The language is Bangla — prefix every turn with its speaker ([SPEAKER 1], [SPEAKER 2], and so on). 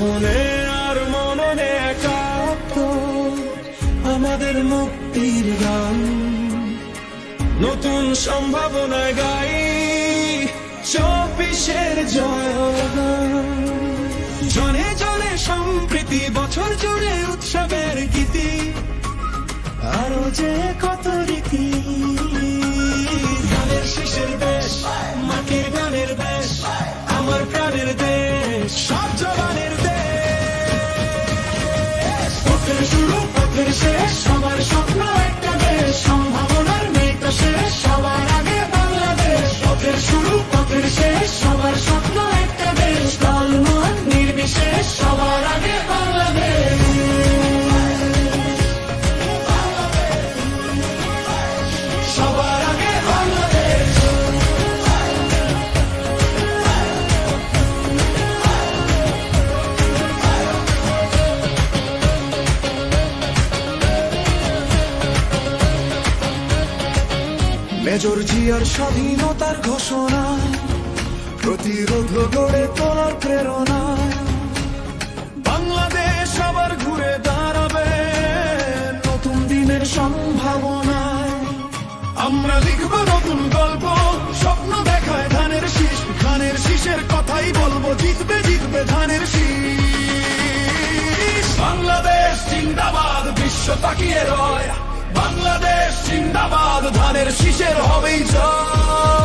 [SPEAKER 1] মনে আর মনে একাত্ম, আমাদের মুক্তির গান। নতুন সম্ভাবনা গাই চব্বিশের জয় জনে জনে সম্প্রীতি, বছর জুড়ে উৎসবের গীতি, আরও যে কত রীতি। গানের শিশের দেশ, মাটির গানের দেশ, আমার প্রাণের দেশ। সব শেষ মেজর জিয়ার স্বাধীনতার ঘোষণা, প্রতিরোধ গড়ে তোলার প্রেরণা। বাংলাদেশ আবার ঘুরে দাঁড়াবে নতুন দিনের সম্ভাবনায় আমরা লিখব নতুন গল্প, স্বপ্ন দেখায় ধানের শীষ। ধানের শীষের কথাই বলব, জিতবে জিতবে ধানের শীষ। বাংলাদেশ জিন্দাবাদ, বিশ্ব তাকিয়ে রয়। বাংলাদেশ জিন্দাবাদ ধানের শীষের হবেই জয়।